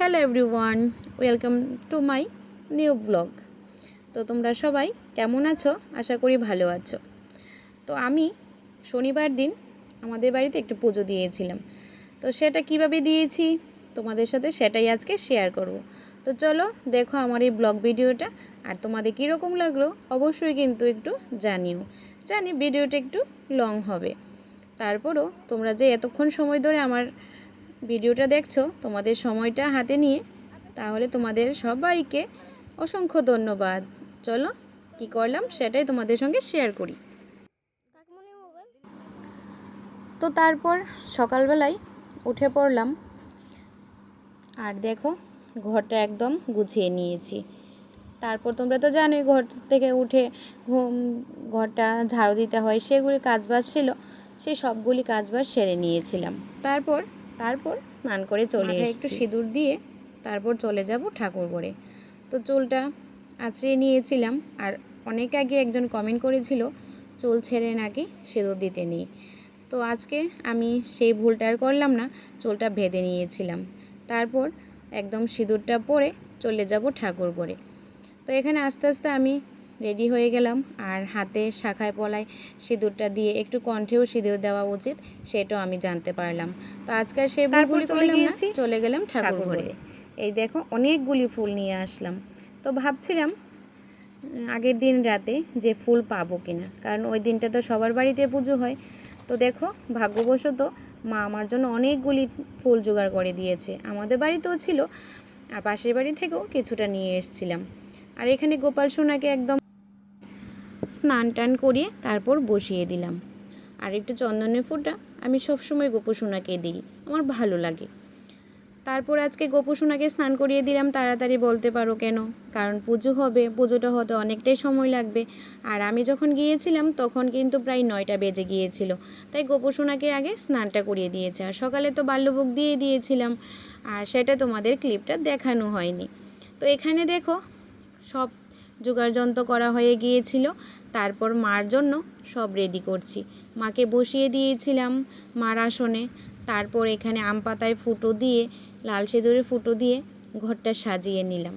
Hello everyone, welcome to my new blog. তো তোমরা সবাই কেমন আছো? আশা করি ভালো আছো। তো আমি শনিবার দিন আমাদের বাড়িতে একটু পুজো দিয়েছিলাম। তো সেটা কীভাবে দিয়েছি? তোমাদের সাথে সেটাই আজকে শেয়ার করব। তো চলো দেখো আমার এই ব্লগ ভিডিওটা আর তোমাদের কীরকম লাগল অবশ্যই কিন্তু একটু জানিও। জানি ভিডিওটা একটু লং হবে। তারপরও তোমরা যে এতক্ষণ সময় ধরে আমার ভিডিওটা দেখছ, তোমাদের সময়টা হাতে নিয়ে, তাহলে তোমাদের সবাইকে অসংখ্য ধন্যবাদ। চলো, কি করলাম সেটাই তোমাদের সঙ্গে শেয়ার করি। তো তারপর সকালবেলায় উঠে পড়লাম, আর দেখো, ঘরটা একদম গুছিয়ে নিয়েছি। তারপর তোমরা তো জানোই, ঘর থেকে উঠে ঘরটা ঝাড়ু দিতে হয়, সেগুলি কাজবাজ ছিল সেই সবগুলি কাজবাজ সেরে নিয়েছিলাম। তারপর তারপর স্নান করে চলে একটু সিঁদুর দিয়ে তারপর চলে যাব ঠাকুর করে তো চুলটা আঁচড়িয়ে নিয়েছিলাম আর অনেক আগে একজন কমেন্ট করেছিল চুল ছেড়ে নাকি সিঁদুর দিতে নেই? তো আজকে আমি সেই ভুলটা আর করলাম না চুলটা ভেদে নিয়েছিলাম। তারপর একদম সিঁদুরটা পরে চলে যাব ঠাকুর করে তো এখানে আস্তে আস্তে আমি রেডি হয়ে গেলাম। আর হাতে শাখায় পলায় সিঁদুরটা দিয়ে একটু কণ্ঠেও সিঁদুর দেওয়া উচিত সেটাও আমি জানতে পারলাম। তো আজকাল সেই তারপর চলে গিয়েছি চলে গেলাম ঠাকুর ঘরে। এই দেখো অনেকগুলি ফুল নিয়ে আসলাম। তো ভাবছিলাম আগের দিন রাতে যে ফুল পাবো কিনা কারণ ওই দিনটা তো সবার বাড়িতে পুজো হয়। তো দেখো ভাগ্যবশত মা আমার জন্য অনেকগুলি ফুল জোগাড় করে দিয়েছে। আমাদের বাড়িতেও ছিল আর পাশের বাড়ি থেকেও কিছুটা নিয়ে এসেছিলাম। আর এখানে গোপাল সোনাকে একদম স্নান টান করিয়ে তারপর বসিয়ে দিলাম। আর একটু চন্দনের ফুটা আমি সবসময় গোপু সোনাকে দিই, আমার ভালো লাগে। তারপর আজকে গোপু সোনাকে স্নান করিয়ে দিলাম, তাড়াতাড়ি বলতে পারো কেন? কারণ পুজো হবে, পুজোটা হতে অনেকটাই সময় লাগবে। আর আমি যখন গিয়েছিলাম, তখন কিন্তু প্রায় নয়টা বেজে গিয়েছিল। তাই গোপু সোনাকে আগে স্নানটা করিয়ে দিয়েছে। আর সকালে তো বাল্যভোগ দিয়ে দিয়েছিলাম, আর সেটা তোমাদের ক্লিপটা দেখানো হয়নি। তো এখানে দেখো, সব যন্ত্র করা হয়ে গিয়েছিল। তারপর মার জন্য সব রেডি করছি। মাকে বসিয়ে দিয়েছিলাম মার আসনে। তারপর এখানে আম পাতায় ফুটো দিয়ে, লাল সিঁদুরে ফুটো দিয়ে ঘরটা সাজিয়ে নিলাম।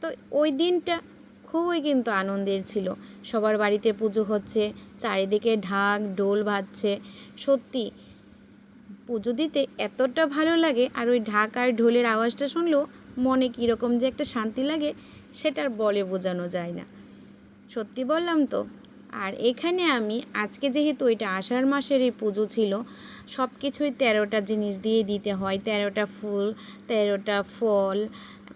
তো ওই দিনটা খুবই কিন্তু আনন্দের ছিল। সবার বাড়িতে পুজো হচ্ছে, চারিদিকে ঢাক ডোল বাজছে। সত্যি পুজো দিতে এতটা ভালো লাগে, আর ওই ঢাক আর ঢোলের আওয়াজটা শুনলেও মনে কীরকম যে একটা শান্তি লাগে। সেটার বলে বোঝানো যায় না। সত্যি বললাম তো? আর এখানে আমি, আজকে যেহেতু এটা আষাঢ় মাসের এই পুজো ছিল সব কিছুই তেরোটা জিনিস দিয়ে দিতে হয়। তেরোটা ফুল, তেরোটা ফল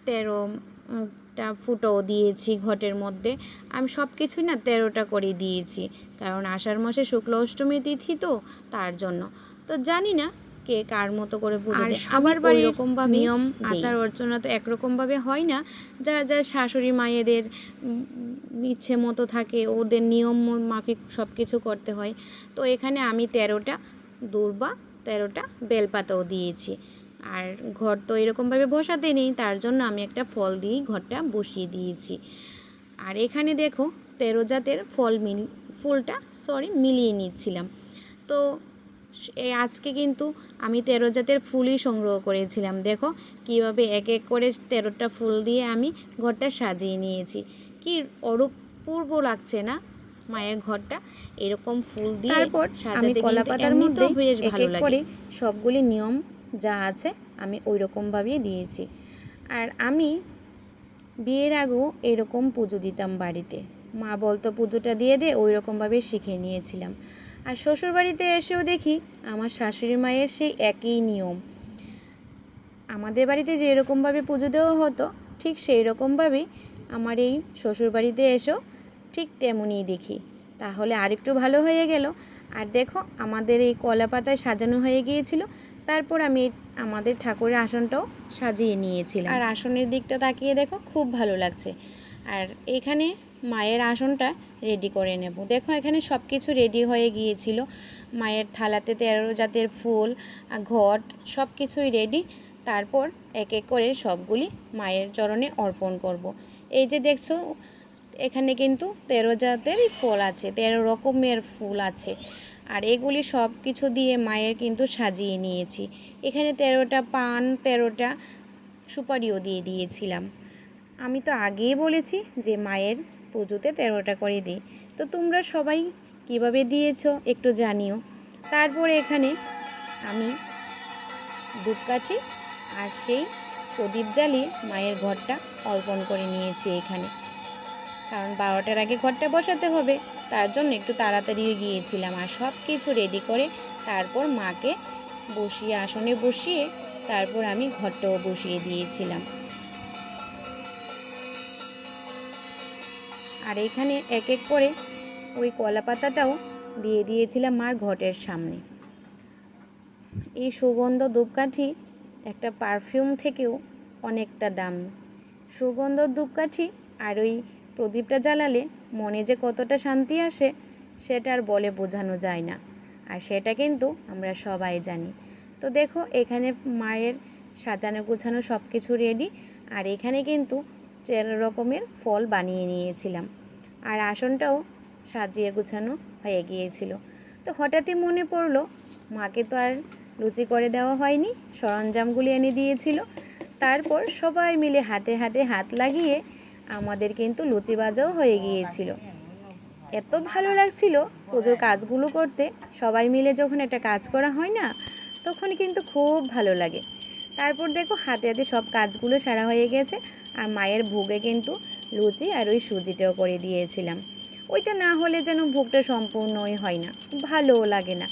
তেরোটা ফুটো দিয়েছি ঘটের মধ্যে। আমি সব কিছুই না তেরোটা করে দিয়েছি। কারণ আষাঢ় মাসে শুক্ল অষ্টমী তিথি তো, তার জন্য। তো জানি না কে কার মতো করে পুজো দেয়? আমার বাড়ির এরকম ভাবে নিয়ম আচার অর্চনা তো একরকম ভাবে হয় না। যার যার শাশুড়ি মায়েদের ইচ্ছে মতো থাকে ওদের নিয়ম মাফিক সব কিছু করতে হয়। তো এখানে আমি তেরোটা দূর্বা তেরোটা বেলপাতাও দিয়েছি। আর ঘর তো এরকমভাবে বসাতে নেই তার জন্য আমি একটা ফল দিয়ে ঘরটা বসিয়ে দিয়েছি। আর এখানে দেখো তেরো জাতের ফল মিল ফুলটা সরি মিলিয়ে নিচ্ছিলাম। তো আজকে কিন্তু আমি তেরো জাতের ফুলই সংগ্রহ করেছিলাম। দেখো কীভাবে এক এক করে তেরোটা ফুল দিয়ে আমি ঘরটা সাজিয়ে নিয়েছি। কি অরূপূর্ব লাগছে না মায়ের ঘরটা? এরকম ফুল দিয়ে তারপর আমি সাজাতে কলা পাতার মধ্যে বেশ ভালো লাগে। সবগুলি নিয়ম যা আছে আমি ওই রকমভাবেই দিয়েছি। আর আমি বিয়ের আগেও এরকম পুজো দিতাম বাড়িতে। মা বলতো পুজোটা দিয়ে দে ওই রকমভাবে শিখে নিয়েছিলাম। আর শ্বশুরবাড়িতে এসেও দেখি, আমার শাশুড়ি মায়ের সেই একই নিয়ম। আমাদের বাড়িতে যে এরকমভাবে পুজো দেওয়া হতো, ঠিক সেই রকমভাবেই আমার এই শ্বশুর বাড়িতে এসেও ঠিক তেমনই দেখি। তাহলে আরেকটু ভালো হয়ে গেল। আর দেখো, আমাদের এই কলা পাতায় সাজানো হয়ে গিয়েছিল, তারপর আমি আমাদের ঠাকুরের আসনটাও সাজিয়ে নিয়েছিলাম। আর আসনের দিকটা তাকিয়ে দেখো, খুব ভালো লাগছে। আর এখানে মায়ের আসনটা রেডি করে নেব। দেখো এখানে সব কিছু রেডি হয়ে গিয়েছিল। মায়ের থালাতে তেরো জাতের ফুল ঘট সব কিছুই রেডি তারপর এক এক করে সবগুলি মায়ের চরণে অর্পণ করব। এই যে দেখছ, এখানে কিন্তু তেরো জাতেরই ফল আছে, তেরো রকমের ফুল আছে। আর এগুলি সব কিছু দিয়ে মায়ের কিন্তু সাজিয়ে নিয়েছি। এখানে তেরোটা পান, তেরোটা সুপারিও দিয়ে দিয়েছিলাম। আমি তো আগেই বলেছি যে মায়ের পুজোতে তেরোটা করে দিই। তো তোমরা সবাই কীভাবে দিয়েছ একটু জানিও। তারপরে এখানে আমি ধূপকাঠি আর সেই প্রদীপ জ্বালিয়ে মায়ের ঘরটা অর্পণ করে নিয়েছি এখানে। কারণ বারোটার আগে ঘরটা বসাতে হবে, তার জন্য একটু তাড়াতাড়ি গিয়েছিলাম আর সব কিছু রেডি করে তারপর মাকে বসিয়ে আসনে বসিয়ে তারপর আমি ঘরটাও বসিয়ে দিয়েছিলাম। আর এখানে এক এক করে ওই কলা পাতাটাও দিয়ে দিয়েছিলাম মার ঘটের সামনে। এই সুগন্ধ ধূপকাঠি একটা পারফিউম থেকেও অনেকটা দামি। সুগন্ধ ধূপকাঠি আর ওই প্রদীপটা জ্বালালে মনে যে কতটা শান্তি আসে, সেটা আর বলে বোঝানো যায় না। আর সেটা কিন্তু আমরা সবাই জানি। তো দেখো, এখানে মায়ের সাজানো গোছানো সব কিছু রেডি আর এখানে কিন্তু রকমের ফল বানিয়ে নিয়েছিলাম। আর আসনটাও সাজিয়ে গোছানো হয়ে গিয়েছিল। তো হঠাৎই মনে পড়ল, মাকে তো আর লুচি করে দেওয়া হয়নি, সরঞ্জামগুলি এনে দিয়েছিল। তারপর সবাই মিলে হাতে হাতে হাত লাগিয়ে আমাদের কিন্তু লুচি বাজাও হয়ে গিয়েছিল। এত ভালো লাগছিল পুজোর কাজগুলো করতে, সবাই মিলে যখন একটা কাজ করা হয় না, তখন কিন্তু খুব ভালো লাগে। তারপর দেখো হাতে হাতে সব কাজগুলো সারা হয়ে গেছে। আর মায়ের ভোগে কিন্তু লুচি আর ওই সুজিটাও করে দিয়েছিলাম। ওইটা না হলে যেন ভোগটা সম্পূর্ণই হয় না, ভালোও লাগে না।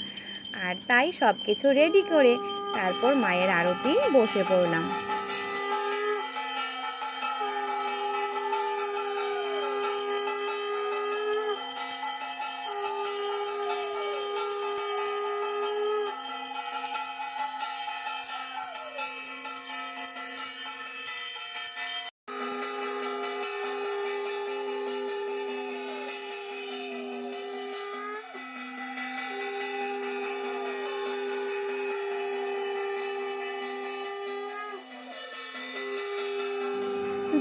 আর তাই সব কিছু রেডি করে তারপর মায়ের আরতি বসে পড়লাম।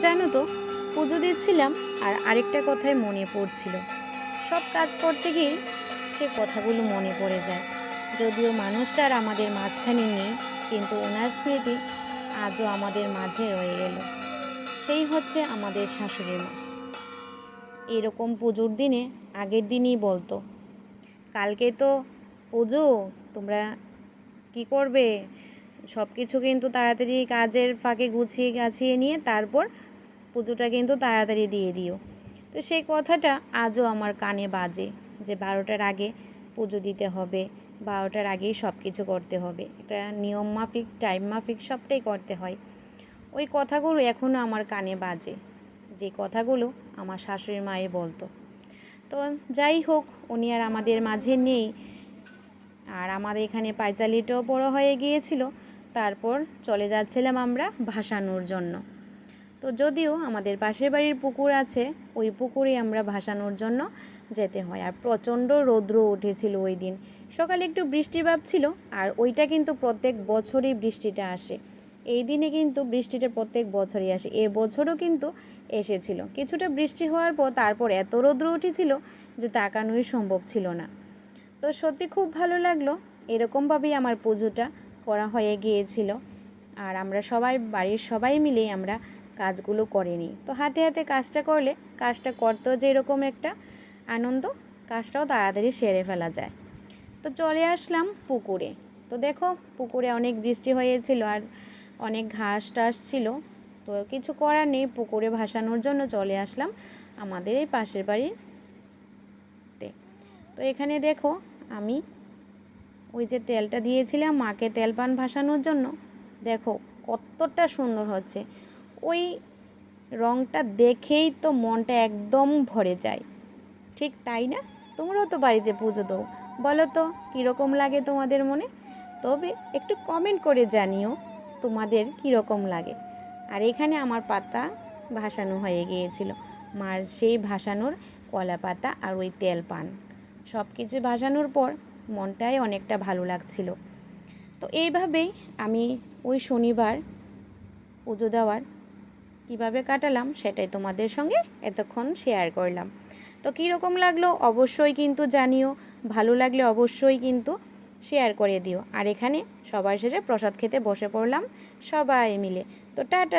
জানো তো, পুজো দিচ্ছিলাম আর আরেকটা কথায় মনে পড়ছিল। সব কাজ করতে গিয়ে সে কথাগুলো মনে পড়ে যায়। যদিও মানুষটা আর আমাদের মাঝখানে নেই, কিন্তু ওনার স্মৃতি আজও আমাদের মাঝে রয়ে গেল সেই হচ্ছে আমাদের শাশুড়ি মা। এরকম পুজোর দিনে আগের দিনই বলতো, কালকে তো পুজো, তোমরা কি করবে? সব কিছু কিন্তু তাড়াতাড়ি কাজের ফাঁকে গুছিয়ে গাছিয়ে নিয়ে তারপর পুজোটা কিন্তু তাড়াতাড়ি দিয়ে দিও। তো সেই কথাটা আজও আমার কানে বাজে যে বারোটার আগে পুজো দিতে হবে, বারোটার আগেই সব কিছু করতে হবে। এটা নিয়ম মাফিক, টাইম মাফিক, সবটাই করতে হয়। ওই কথাগুলো এখনও আমার কানে বাজে। যে কথাগুলো আমার শাশুড়ি মায়ে বলতো। তো যাই হোক, উনি আর আমাদের মাঝে নেই। আর আমাদের এখানে পাইচালিটাও বড় হয়ে গিয়েছিল। তারপর চলে যাচ্ছিলাম আমরা ভাসানোর জন্য। তো যদিও আমাদের পাশের বাড়ির পুকুর আছে, ওই পুকুরে আমরা ভাসানোর জন্য যেতে হয়। আর প্রচণ্ড রৌদ্র উঠেছিল ওই দিন। সকালে একটু বৃষ্টি ভাব ছিল, আর ওইটা কিন্তু প্রত্যেক বছরই বৃষ্টিটা আসে। এই দিনে কিন্তু বৃষ্টিটা প্রত্যেক বছরই আসে। এ বছরও কিন্তু এসেছিল। কিছুটা বৃষ্টি হওয়ার পর তারপর এত রৌদ্র উঠেছিল যে তাকানোই সম্ভব ছিল না। তো সত্যি খুব ভালো লাগল। এরকমভাবেই আমার পুজোটা করা হয়ে গিয়েছিল। আর আমরা সবাই, বাড়ির সবাই মিলেই আমরা কাজগুলো করেনি। তো হাতে হাতে কাজটা করলে, কাজটা করতেও যে এরকম একটা আনন্দ, কাজটাও তাড়াতাড়ি সেরে ফেলা যায়। তো চলে আসলাম পুকুরে। তো দেখো, পুকুরে অনেক বৃষ্টি হয়েছিল আর অনেক ঘাস টাস ছিল। তো কিছু করার নেই, পুকুরে ভাসানোর জন্য চলে আসলাম আমাদের এই পাশের বাড়িতে তো এখানে দেখো, আমি ওই যে তেলটা দিয়েছিলাম, মাকে তেল পান ভাসানোর জন্য। দেখো, কতটা সুন্দর হচ্ছে। ওই রঙটা দেখেই তো মনটা একদম ভরে যায়। ঠিক তাই না? তোমরাও তো বাড়িতে পুজো দাও। বলো তো, কীরকম লাগে তোমাদের মনে? তবে একটু কমেন্ট করে জানিও তোমাদের কীরকম লাগে। আর এখানে আমার পাতা ভাসানো হয়ে গিয়েছিল। মার সেই ভাসানোর কলা পাতা আর ওই তেল পান। সব কিছু ভাসানোর পর মনটাই অনেকটা ভালো লাগছিল। তো এইভাবেই আমি ওই শনিবার পুজো দেওয়ার কীভাবে কাটালাম সেটাই তোমাদের সঙ্গে এতক্ষণ শেয়ার করলাম। তো কীরকম লাগল অবশ্যই কিন্তু জানিও, ভালো লাগলে অবশ্যই কিন্তু শেয়ার করে দিও। আর এখানে সবার শেষে প্রসাদ খেতে বসে পড়লাম সবাই মিলে। তো টাটা!